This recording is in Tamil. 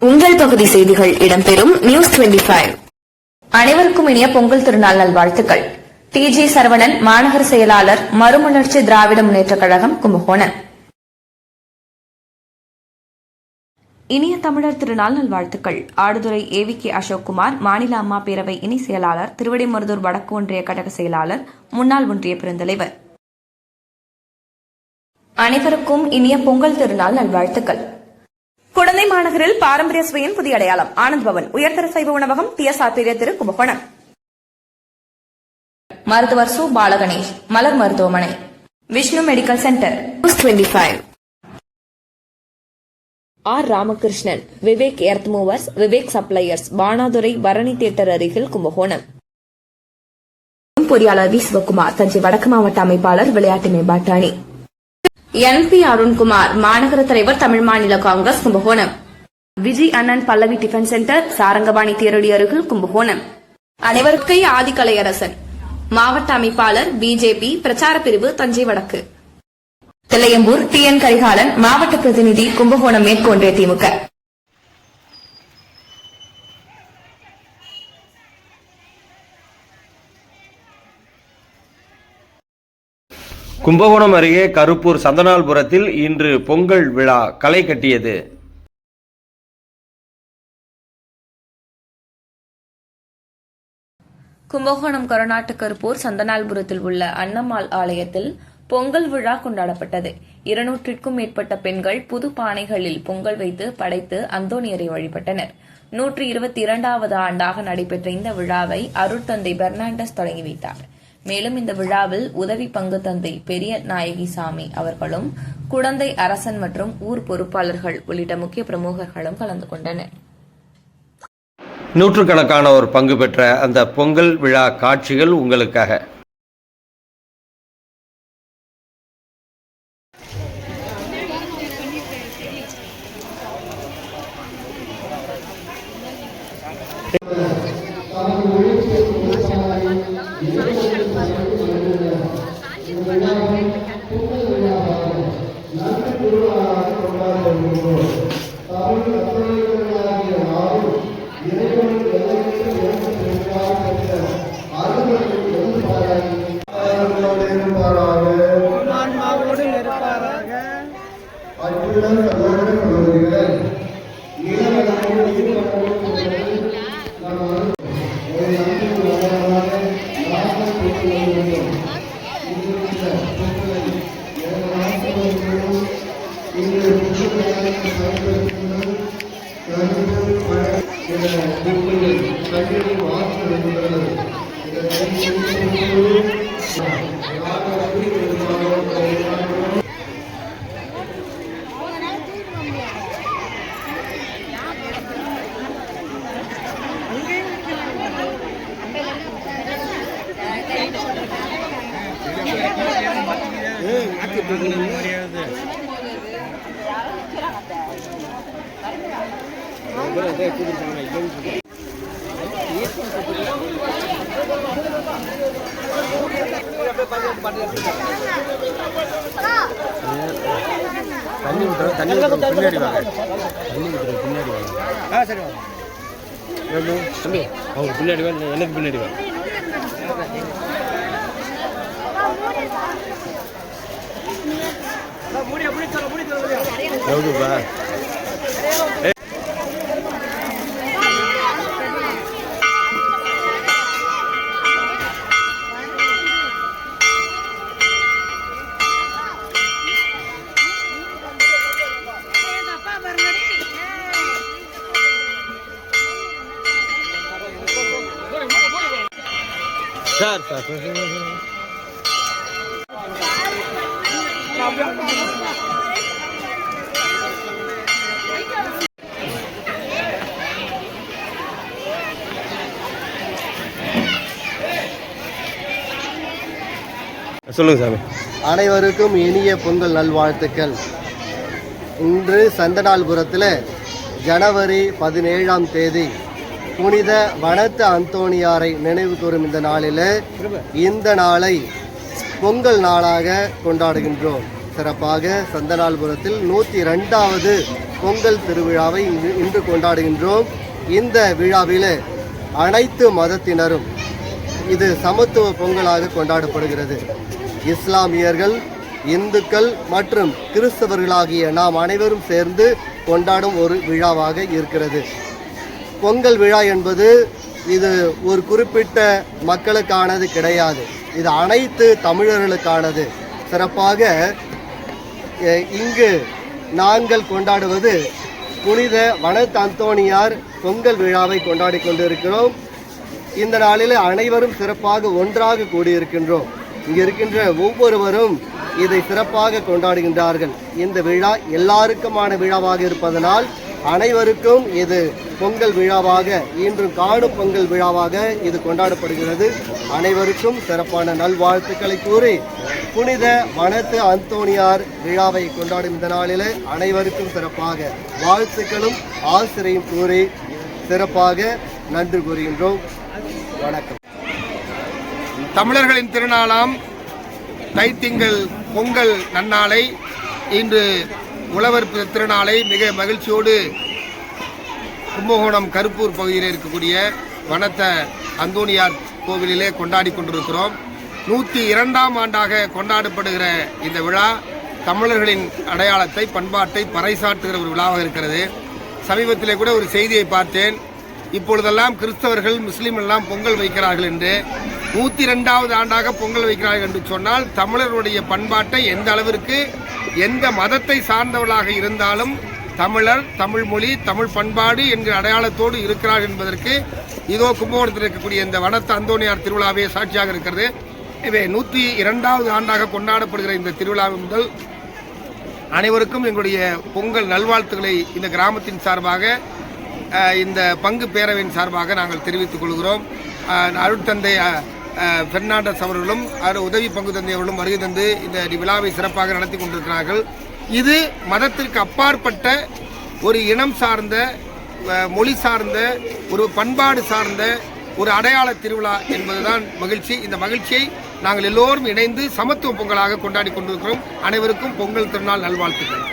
உங்கள் பகுதி செய்திகள் இடம்பெறும் நியூஸ் 25 அனைவருக்கும் இனிய பொங்கல் திருநாள் நல்வாழ்த்துக்கள். டி. ஜி. சரவணன் மாநகர செயலாளர் மறுமலர்ச்சி திராவிட முன்னேற்றக் கழகம் கும்பகோணம். இனிய தமிழர் திருநாள் நல்வாழ்த்துக்கள். Aduthurai AV K. அசோக்குமார் மாநில அம்மா பேரவை இணை செயலாளர் திருவிடைமருதூர் வடக்கு ஒன்றிய கழக செயலாளர் முன்னாள் ஒன்றிய பெருந்தலைவர். அனைவருக்கும் இனிய பொங்கல் திருநாள் நல்வாழ்த்துக்கள். குடந்தை மாநகரில் பாரம்பரிய சுவையின் புதிய அடையாளம். ஆனந்த் பவன் உயர்தர சைவ உணவகம் எஸ் ஆத்திரிய திரு கும்பகோணம். மருத்துவர் சு. பாலகணேஷ் மலர் மருத்துவமனை. Vishnu medical centre. News 25 R. Ramakrishnan Vivek earth movers Vivek suppliers Banadurai Bharani theatre அருகில் கும்பகோணம். பொறியாளர் வி. சிவகுமார் தஞ்சை வடக்கு மாவட்ட அமைப்பாளர் விளையாட்டு மேம்பாட்டு அணி என் பி அருண்குமார் மாநகர தலைவர் தமிழ் மாநில காங்கிரஸ் கும்பகோணம். விஜய் அண்ணன் பல்லவி டிஃபன் சென்டர் சாரங்கபாணி தேரடி அருகில் கும்பகோணம். அனைவருக்கை ஆதிக்கலையரசன். மாவட்ட அமைப்பாளர் பிஜேபி பிரச்சார பிரிவு தஞ்சை வடக்கு. தில்லையம்பூர் டி என் கரிகாலன் மாவட்ட பிரதிநிதி கும்பகோணம் மேற்கு ஒன்றிய திமுக கும்பகோணம் அருகே கருப்பூர் சந்தனால்புரத்தில் இன்று பொங்கல் விழா களை கட்டியது. கும்பகோணம் கொரநாட்டு கருப்பூர் சந்தனால்புரத்தில் உள்ள அன்னம்மாள் ஆலயத்தில் பொங்கல் விழா கொண்டாடப்பட்டது. இருநூற்றிற்கும் மேற்பட்ட பெண்கள் புது பானைகளில் பொங்கல் வைத்து படைத்து அந்தோணியரை வழிபட்டனர். நூற்றி இருபத்தி இரண்டாவது ஆண்டாக நடைபெற்ற இந்த விழாவை அருட்தந்தை பெர்னாண்டஸ் தொடங்கி வைத்தார். மேலும் இந்த விழாவில் உதவி பங்கு தந்தை பெரிய நாயகி சாமி அவர்களும் குடந்தை அரசன் மற்றும் ஊர் பொறுப்பாளர்கள் உள்ளிட்ட முக்கிய பிரமுகர்களும் கலந்து கொண்டனர். நூற்றுக்கணக்கானோர் பங்கு பெற்ற அந்த பொங்கல் விழா காட்சிகள் உங்களுக்காக. ஆன்மாவோடு பழ என பொங்கலை கண்ணில் தண்ணி ஊற்றுற தண்ணி ஊற்றுற பின்னாடி வாங்க தண்ணி ஊற்றுற பின்னாடி வாங்க ஆ சரி வாங்க தம்பி அவங்க பின்னாடி வாங்க எனக்கு பின்னாடி வாங்க எவ்வளோப்பா சார் சார் சொல்லுங்க சாமி. அனைவருக்கும் இனிய பொங்கல் நல்வாழ்த்துக்கள். இன்று சந்தனால்புரத்தில் ஜனவரி பதினேழாம் தேதி புனித வனத்து அந்தோணியாரை நினைவு கூறும் இந்த நாளில் இந்த நாளை பொங்கல் நாளாக கொண்டாடுகின்றோம். சிறப்பாக சந்தனால்புரத்தில் நூற்றி ரெண்டாவது பொங்கல் திருவிழாவை இன்று இன்று கொண்டாடுகின்றோம். இந்த விழாவில் அனைத்து மதத்தினரும் இது சமத்துவ பொங்கலாக கொண்டாடப்படுகிறது. இஸ்லாமியர்கள் இந்துக்கள் மற்றும் கிறிஸ்தவர்களாகிய நாம் அனைவரும் சேர்ந்து கொண்டாடும் ஒரு விழாவாக இருக்கிறது. பொங்கல் விழா என்பது இது ஒரு குறிப்பிட்ட மக்களுக்கானது கிடையாது. இது அனைத்து தமிழர்களுக்கானது. சிறப்பாக இங்கு நாங்கள் கொண்டாடுவது புனித வனத் அந்தோணியார் பொங்கல் விழாவை கொண்டாடி கொண்டிருக்கிறோம். இந்த நாளில் அனைவரும் சிறப்பாக ஒன்றாக கூடியிருக்கின்றோம். இங்கு இருக்கின்ற ஒவ்வொருவரும் இதை சிறப்பாக கொண்டாடுகின்றார்கள். இந்த விழா எல்லாருக்குமான விழாவாக இருப்பதனால் அனைவருக்கும் இது பொங்கல் விழாவாக இன்றும் காணும் பொங்கல் விழாவாக இது கொண்டாடப்படுகிறது. அனைவருக்கும் சிறப்பான நல்வாழ்த்துக்களை கூறி புனித வனத்து அந்தோணியார் விழாவை கொண்டாடும் இந்த நாளில் அனைவருக்கும் சிறப்பாக வாழ்த்துக்களும் ஆசிரியும் கூறி சிறப்பாக நன்றி கூறுகின்றோம். வணக்கம். தமிழர்களின் திருநாளாம் தைத்திங்கள் பொங்கல் நன்னாளை இன்று உழவர் திருநாளை மிக மகிழ்ச்சியோடு கும்பகோணம் கருப்பூர் பகுதியில் இருக்கக்கூடிய வனத்த அந்தோனியார் கோவிலிலே கொண்டாடி கொண்டிருக்கிறோம். நூற்றி இரண்டாம் ஆண்டாக கொண்டாடப்படுகிற இந்த விழா தமிழர்களின் அடையாளத்தை பண்பாட்டை பறைசாற்றுகிற ஒரு விழாவாக இருக்கிறது. சமீபத்திலே கூட ஒரு செய்தியை பார்த்தேன். இப்பொழுதெல்லாம் கிறிஸ்தவர்கள் முஸ்லீம் எல்லாம் பொங்கல் வைக்கிறார்கள் என்று. நூற்றி ரெண்டாவது ஆண்டாக பொங்கல் வைக்கிறார்கள் என்று சொன்னால் தமிழருடைய பண்பாட்டை எந்த அளவிற்கு எந்த மதத்தை சார்ந்தவர்களாக இருந்தாலும் தமிழர் தமிழ் மொழி தமிழ் பண்பாடு என்கிற அடையாளத்தோடு இருக்கிறார் என்பதற்கு இதோ கும்பகோணத்தில் இருக்கக்கூடிய இந்த வனத்த அந்தோனியார் திருவிழாவே சாட்சியாக இருக்கிறது. இவை நூற்றி இரண்டாவது ஆண்டாக கொண்டாடப்படுகிற இந்த திருவிழா முதல் அனைவருக்கும் எங்களுடைய பொங்கல் நல்வாழ்த்துக்களை இந்த கிராமத்தின் சார்பாக இந்த பங்கு பேரவையின் சார்பாக நாங்கள் தெரிவித்துக் கொள்கிறோம். அருட்தந்தை பெர்னாண்டஸ் அவர்களும் அவர் உதவி பங்கு தந்தையவர்களும் வருகை தந்து இந்த விழாவை சிறப்பாக நடத்தி கொண்டிருக்கிறார்கள். இது மதத்திற்கு அப்பாற்பட்ட ஒரு இனம் சார்ந்த மொழி சார்ந்த ஒரு பண்பாடு சார்ந்த ஒரு அடையாள திருவிழா என்பதுதான் மகிழ்ச்சி. இந்த மகிழ்ச்சியை நாங்கள் எல்லோரும் இணைந்து சமத்துவ பொங்கலாக கொண்டாடி கொண்டிருக்கிறோம். அனைவருக்கும் பொங்கல் திருநாள் நல்வாழ்த்துக்கள்.